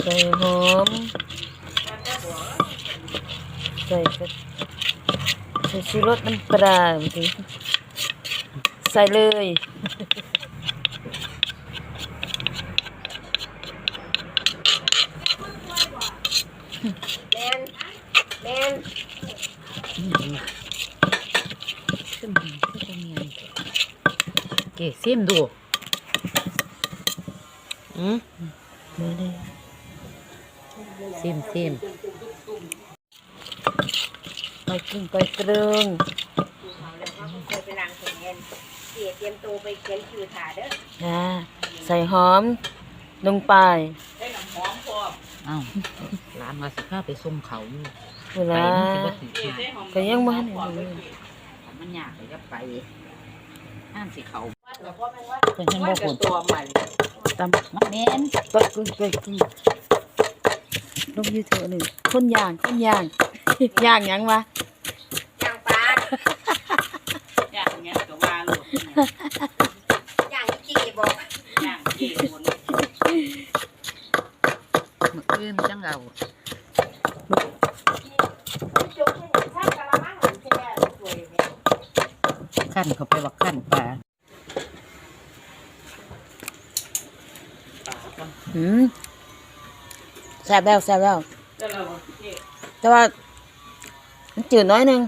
ใส่หอม ใส่กระใส่ชูรสน้ำปลาสิใส่เลยแมนแมนขึ้นมาขึ้นตรงนี้เก๋ซิมดูอืมมาเลย ซิมซิมไปกินไปตรึงเอาแล้วก็เคยไปล้างแขนเสียเตรียมตัวไปเขียนคิวถ่าเด้อนะใส่หอมลงไปเอ้าร้านว่าสิข้าไปส่งเขาอยู่เวไปลามันสิบ่ถึงหาก็ยังบ่ทันได้เลยมันยากเลยจะไปห้ามสิเขาว่าเพิ่นเห็นบ่คนตัวใหม่ตำมันแม่นปักกึ่งกึ่งกึ่ง ลงยูทูบหนึ่งคนย่างคนย่างย่างหยังวะย่างปลาอย่างเงี้ยก็ว่าลูกย่างจีบอกอย่างเย่บนมื้ออื่นจังเอาจุกถ้ากะละมังมันแค่สวยเนี่ยขั้นเขาไปว่าขั้นปลาหืม แซ่บแล้วแซ่บแล้วแต่ว่ามันจืดน้อยหนึง